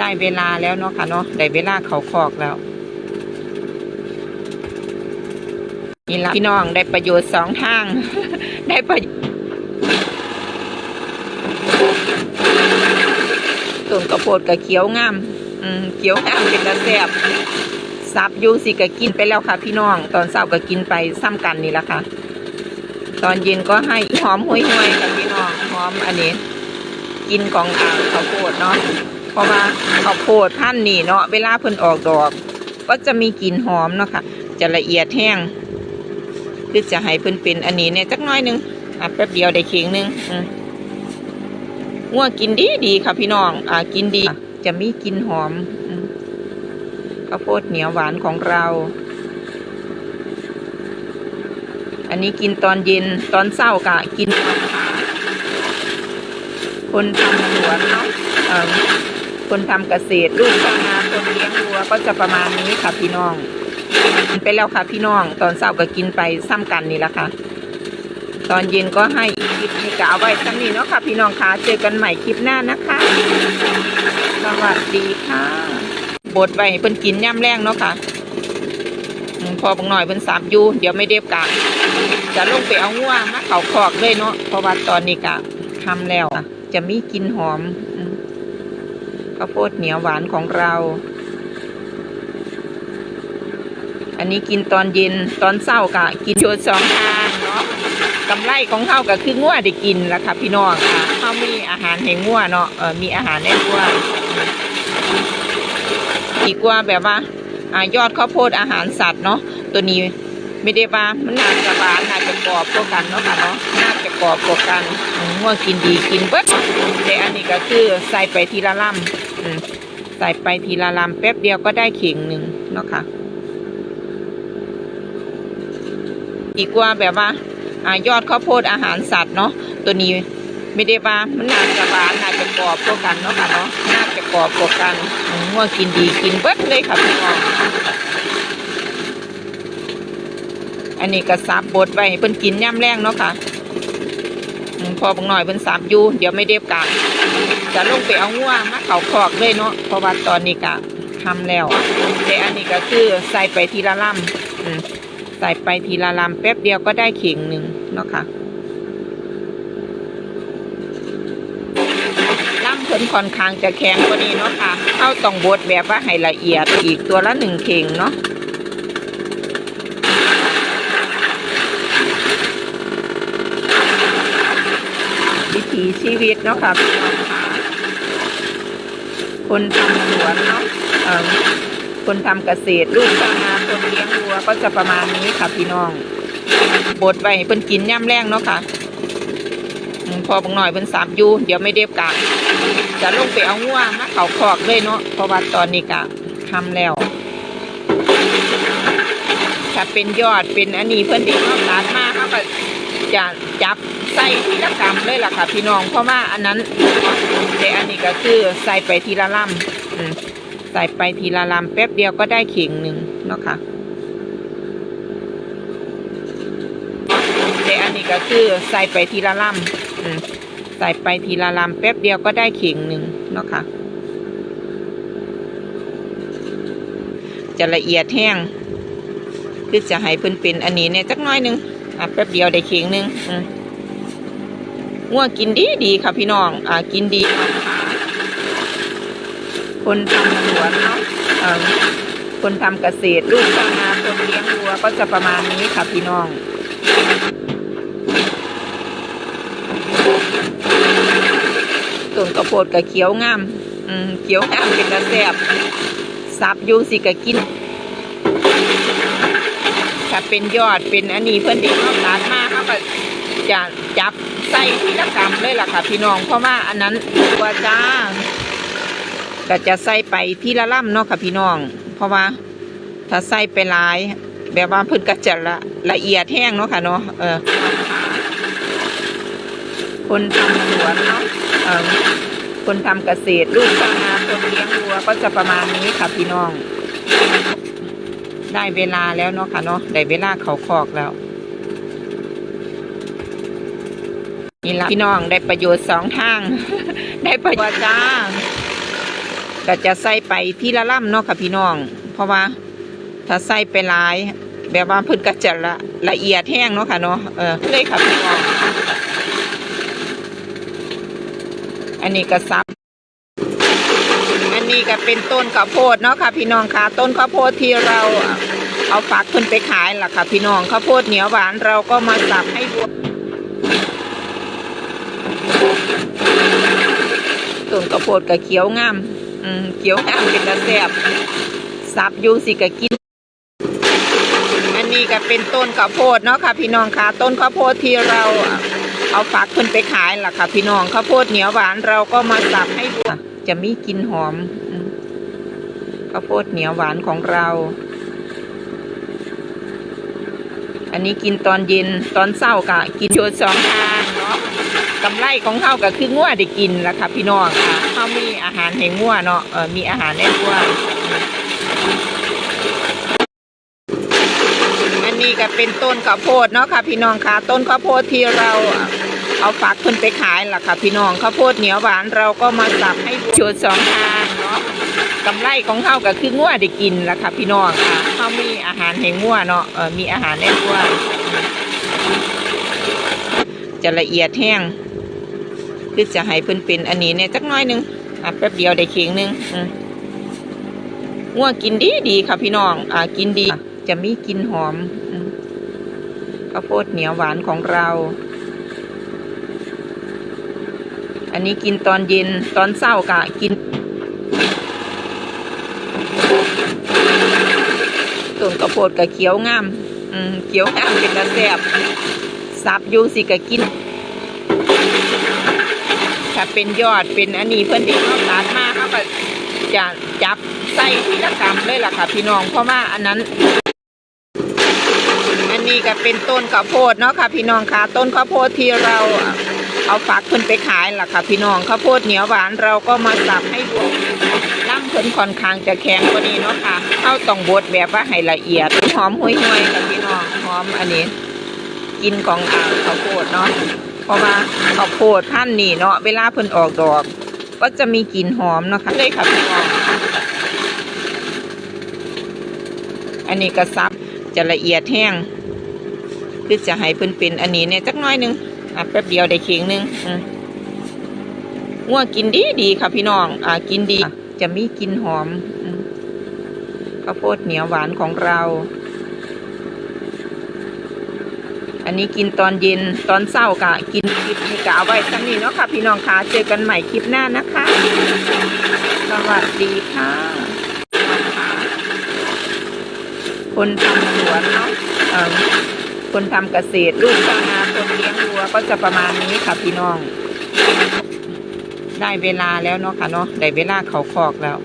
ได้เวลาแล้วเนาะค่ะเนาะได้เวลาเขาคอกแล้วนี่ละพี่น้องได้ประโยชน์สองทาง ได้ประโยชน์ต้นกระโพดกับเขียวงามอืมเขียวงามเป็นตะแซ่บซับอยูสิก็กินไปแล้วค่ะ พี่น้อง ตอนเช้าก็กินไปซ้ำกันนี่ละค่ะ ตอนเย็นก็ให้หอมห่วยๆค่ะพี่น้องหอมอันนี้ กินของอ่าข้าวโพดเนาะ เพราะว่าข้าวโพดท่านนี่เนาะเวลาเพิ่นออกดอก ก็จะมีกลิ่นหอมเนาะค่ะจะละเอียดแห้งคือจะให้เพิ่นเป็นอันนี้เนี่ยจักน้อยหนึงอะแป๊บเดียวได้เข่งหนึงอืมงัวกินดีดีค่ะพี่น้อง อ่ากินดี จะมีกลิ่นหอมข้าวโพดเหนียวหวานของเรา อันนี้กินตอนเย็นตอนเช้ากะกินตอนเช้าคนทำสวนเนาะเออ คนทำเกษตรลูกชาวนาคนเลี้ยงวัวก็จะประมาณนี้ค่ะพี่น้องกินไปแล้วค่ะพี่น้องตอนเช้าก็กินไปซ้ำกันนี่แหละค่ะ ตอนเย็นก็ให้อีกคลิปนี้ก็เอาไว้ซ้ำนี้เนาะค่ะพี่น้องค่ะเจอกันใหม่คลิปหน้านะคะสวัสดีค่ะบดไว้ให้เพิ่นกินย่ำแรงเนาะค่ะพอบังหน่อยเพิ่นสามยูเดี๋ยวไม่เด็บกะจะลงไปเอาง่วมาเขาคอกเลยเนาะเพราะว่าตอนนี้กะทำแล้วอะจะมีกินหอม ข้าวโพดเหนียวหวานของเรา อันนี้กินตอนเย็นตอนเช้ากะกินโชดสองทางเนาะกำไรของเขาก็คือง่วได้กินละค่ะพี่น้องค่ะเขามีอาหารให้ง่วเนาะเออมีอาหารให้ง่วดีกว่าแบบว่าอายอดข้าวโพดอาหารสัตว์เนาะตัวนี้ไม่ได้ว่ามันน่าจะหวานน่าจะกรอบกว่ากันเนาะค่ะเนาะน่าจะกรอบกว่ากันง่วกินดีกินเบิดแต่อันนี้ก็คือใส่ไปทีละลำ ใส่ไปทีละลำแป๊บเดียวก็ได้เข่งหนึ่งเนาะค่ะ อีกว่าแบบว่าอ่ายอดข้าวโพดอาหารสัตว์เนาะตัวนี้ไม่ได้ว่ามันน่าจะหวานน่าจะกรอบกว่ากันเนาะค่ะเนาะน่าจะกรอบกว่ากันง่วงกินดีกินเบิดเลยค่ะพี่น้องอันนี้ก็ซับบดไว้เพิ่นกินย่ำแรงเนาะค่ะ พอบังหน่อยเพิ่นซับอยู่เดี๋ยวไม่เด็บกะจะลงไปเอาง่วมาเขาคอกเลยเนาะเพราะว่าตอนนี้กะทำแล้ว แต่อันนี้ก็คือใส่ไปทีละลำใส่ไปทีละลำแป๊บเดียวก็ได้เข่งหนึ่งเนาะค่ะล่ำเพิ่นค่อนข้างจะแข็งกว่านี้เนาะค่ะเข้าต้องบดแบบว่าให้ละเอียดอีกตัวละหนึ่งเข่งเนาะ วิถี ชีวิตเนาะค่ะพี่น้องค่ะคนทำสวนเนาะคนทำเกษตรลูกชาวนาคนเลี้ยงวัวก็จะประมาณนี้ค่ะพี่น้องบดไว้ให้เพิ่นกินย่ำแรงเนาะค่ะพอบังหน่อยเพิ่นสามยูเดี๋ยวไม่เด็บกะจะลงไปเอาง่วมาเขาคอกเลยเนาะเพราะว่าตอนนี้กะทำแล้วถ้าเป็นยอดเป็นอันนี้เพิ่อนดีเขาตัดมาเขาก็ จะจับใส่ทีละกำเลยล่ะค่ะ พี่น้องเพราะว่าอันนั้นแต่อันนี้ก็คือใส่ไปทีละลำใส่ไปทีละลำแป๊บเดียวก็ได้เข่งหนึ่งเนาะค่ะแต่อันนี้ก็คือใส่ไปทีละลำใส่ไปทีละลำแป๊บเดียวก็ได้เข่งหนึ่งเนาะค่ะจะละเอียดแห้งคือจะให้เพิ่นเป็นอันนี้เนี่ยจักน้อยหนึ่ง อะแป๊บเดียวได้เข่งหนึงง่วงกินดีดีค่ะพี่น้อง อ่ากินดี คนทำสวนเนาะคนทำเกษตรลูกชาวนาคนเลี้ยงวัวก็จะประมาณนี้ค่ะพี่น้องต้นกระโพดกับเขียวงาม อืมเขียวงามเป็นตะแซ่บซับยูสิก็กิน เป็นยอดเป็นอันนี้เพื่อนดีเขาตัดมาเขาก็จะจับใส่ที่ละกำเลยล่ะค่ะพี่น้องเพราะว่าอันนั้นตัวจ้าก็จะใส่ไปที่ละล่ำเนาะค่ะพี่น้อง เพราะว่าถ้าใส่ไปหลาย แบบว่าเพิ่นก็จะละละเอียดแห้งเนาะค่ะเนาะเออคนทำสวนเนาะเออคนทำเกษตรลูกชาวนาคนเลี้ยงวัวก็จะประมาณนี้ค่ะพี่น้อง ได้เวลาแล้วเนาะค่ะเนาะได้เวลาเขาคอกแล้วนี่ละพี่น้องได้ประโยชน์สองทาง ได้ประโยชน์จ้าก็จะใส่ไปที่ละล่ำเนาะค่ะพี่น้อง เพราะว่าถ้าใส่ไปหลาย แบบว่าพิ่นก็จะละละเอียดแห้งเนาะค่ะเนาะเออเลยค่ะพี่น้องอันนี้ก็ซับ อันนี้ก็เป็นต้นข้าวโพดเนาะค่ะพี่น้องค่ะ ต้นข้าวโพดที่เราเอาฝักขึ้นไปขายล่ะค่ะพี่น้องข้าวโพดเหนียวหวานเราก็มาสับให้บวต้นข้าวโพดก็เขียวงามอืมเขียวงามเป็นตาแซ่บสับยูสิก็กินอันนี้ก็เป็นต้นข้าวโพดเนาะค่ะพี่น้องค่ะ ต้นข้าวโพดที่เราเอาฝักขึ้นไปขายล่ะค่ะพี่น้องข้าวโพดเหนียวหวานเราก็มาสับให้บวจะมีกลิ่นหอมข้าวโพดเหนียวหวานของเรา อันนี้กินตอนเย็นตอนเช้าก็กินโชดสองทางเนาะกำไรของเขาก็คืองัวได้กินละค่ะพี่น้องค่ะเขามีอาหารให้งัวเนาะเออมีอาหารให้งัวอันนี้ก็เป็นต้นข้าวโพดเนาะค่ะพี่น้องค่ะ ต้นข้าวโพดที่เรา เอาฝักขึ้นไปขายล่ะค่ะ พี่น้องข้าวโพดเหนียวหวานเราก็มาสับให้ชดสองทางเนาะกำไรของเขาก็คืองัวได้กินละค่ะ พี่น้องค่ะเขามีอาหารให้งัวเนาะเออมีอาหารให้งัวจะละเอียดแห้งคือจะให้เพิ่นเป็นอันนี้เนี่ยจักน้อยหนึงอะแป๊บเดียวได้เข่งหนึงง่วกินดีดีค่ะพี่น้องอ่ากินดี จะมีกินหอมข้าวโพดเหนียวหวานของเรา อันนี้กินตอนเย็นตอนเช้ากะกินต้นข้าวโพดกะเขียวงาม อืมเขียวงามเป็นตาแซ่บสับยู่สิก็กิน ถ้าเป็นยอดเป็นอันนี้เพื่อนที่เขาตัดมาเขาก็จะจับใส่ทีละกรรมเลยล่ะค่ะ พี่น้องเพราะว่าอันนั้น อันนี้ก็เป็นต้นข้าวโพดเนาะค่ะ พี่น้องค่ะ ต้นข้าวโพดที่เรา เอาฝักขึ้นไปขายล่ะค่ะพี่น้องข้าวโพดเหนียวหวานเราก็มาสับให้บวมล่ำเพิ่นค่อนข้างจะแข็งกว่านี้เนาะค่ะเอาต้องบดแบบว่าให้ละเอียดหอมห่วยๆค่ะพี่น้องหอมอันนี้ กินของอ่าข้าวโพดเนาะเพราะว่าข้าวโพดท่านนี่เนาะเวลาเพิ่นออกดอก ก็จะมีกลิ่นหอมเนาะค่ะเลยค่ะพี่น้องอันนี้ก็ซับจะละเอียดแห้งคือจะให้เพิ่นเป็นอันนี้เนี่ยจักน้อยนึง อะแป๊บเดียวได้เข่งหนึงอืมง่วงกินดีดีค่ะพี่น้อง อ่า กินดี จะมีกินหอมข้าวโพดเหนียวหวานของเรา อันนี้กินตอนเย็นตอนเช้ากะ กินคลิปนี้กะเอาไว้ทั้งนี้เนาะค่ะ พี่น้องคะเจอกันใหม่คลิปหน้านะคะ สวัสดีค่ะ คนทำสวนเนาะอ่อคนทำเกษตรลูกชาวนา คนเลี้ยงวัวก็จะประมาณนี้ค่ะพี่น้อง ได้เวลาแล้วเนาะค่ะเนาะได้เวลาเขาคอกแล้ว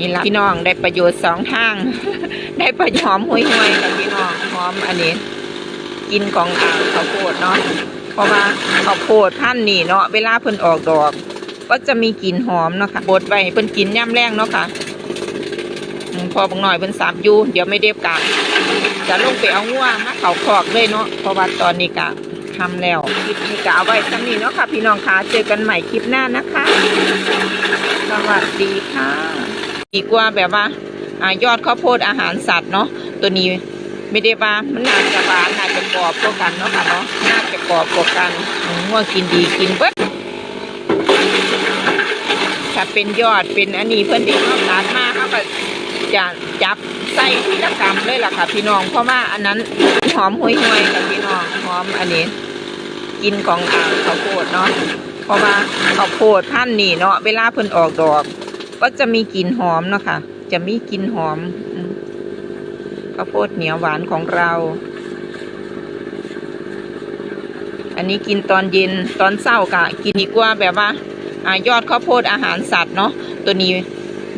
นี่ละพี่น้องได้ประโยชน์สองทาง ได้ประโยชน์หอมห่วยๆกับพี่น้องหอมอันนี้ กินของอ่างข้าวโพดเนาะเพราะว่าข้าวโพดท่านนี่เนาะเวลาเพิ่นออกดอก ก็จะมีกลิ่นหอมเนาะค่ะบดไว้เพิ่นกินย่ำแรงเนาะค่ะ พอบางหน่อยเพิ่นสับอยู่เดี๋ยวไม่เด็บกะจะลงไปเอาง่วมาเขาคอกเลยเนาะเพราะว่าตอนนี้กะทำแล้วคลิปนี้กะเอาไว้ทั้งนี้เนาะค่ะ พี่น้องคะเจอกันใหม่คลิปหน้านะคะสวัสดีค่ะดีกว่าแบบว่าอายอดข้าวโพดอาหารสัตว์เนาะตัวนี้ไม่ได้ว่ามันน่าจะหวานน่าจะกรอบกว่ากันเนาะค่ะเนาะน่าจะกรอบกว่ากันอืมว่ากินดีกินเบิดถ้าเป็นยอดเป็นอันนี้เพื่อนที่เขาตัดมาเขาก็ จะจับใส่ทีละกรรมเลยล่ะค่ะ พี่น้องเพราะว่าอันนั้นหอมห่วยๆค่ะพี่น้องหอมอันนี้ กินของอ่าข้าวโพดเนาะเพราะว่าข้าวโพดท่านนี่เนาะเวลาเพิ่นออกดอก ก็จะมีกลิ่นหอมเนาะค่ะ จะมีกลิ่นหอมข้าวโพดเหนียวหวานของเรา อันนี้กินตอนเย็นตอนเช้ากะ กินดีกว่าแบบว่าอ่า ยอดข้าวโพดอาหารสัตว์เนาะตัวนี้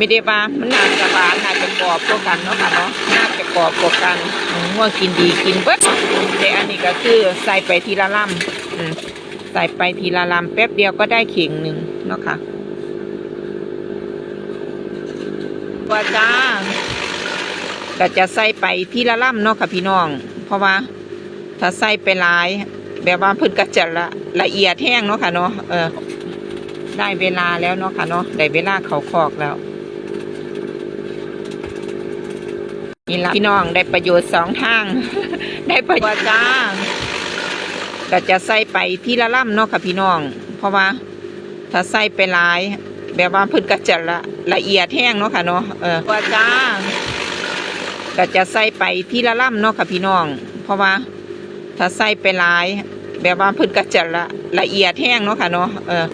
ไม่ได้ว่ามันน่าจะหวานน่าจะกรอบกว่ากันเนาะค่ะเนาะน่าจะกรอบกว่ากันอืมว่ากินดีกินเบิดแต่อันนี้ก็คือใส่ไปทีละลำอืมใส่ไปทีละลำแป๊บเดียวก็ได้เข่งหนึ่งเนาะค่ะว่าจ้าก็จะใส่ไปทีละล่ำเนาะค่ะพี่น้อง เพราะว่าถ้าใส่ไปหลาย แบบว่าเพิ่นก็จะละละเอียดแห้งเนาะค่ะเนาะเออได้เวลาแล้วเนาะค่ะเนาะได้เวลาเขาคอกแล้ว นี่ละพี่น้องได้ประโยชน์สองทาง ได้ประโยชน์จ้าก็จะใส่ไปที่ละล่ำเนาะค่ะพี่น้อง เพราะว่าถ้าใส่ไปหลาย แบบว่าเพิ่นก็จะละละเอียดแห้งเนาะค่ะเนาะเออว่าจ้าก็จะใส่ไปที่ละล่ำเนาะค่ะพี่น้อง เพราะว่าถ้าใส่ไปหลาย แบบว่าเพิ่นก็จะละละเอียดแห้งเนาะค่ะเนาะเออ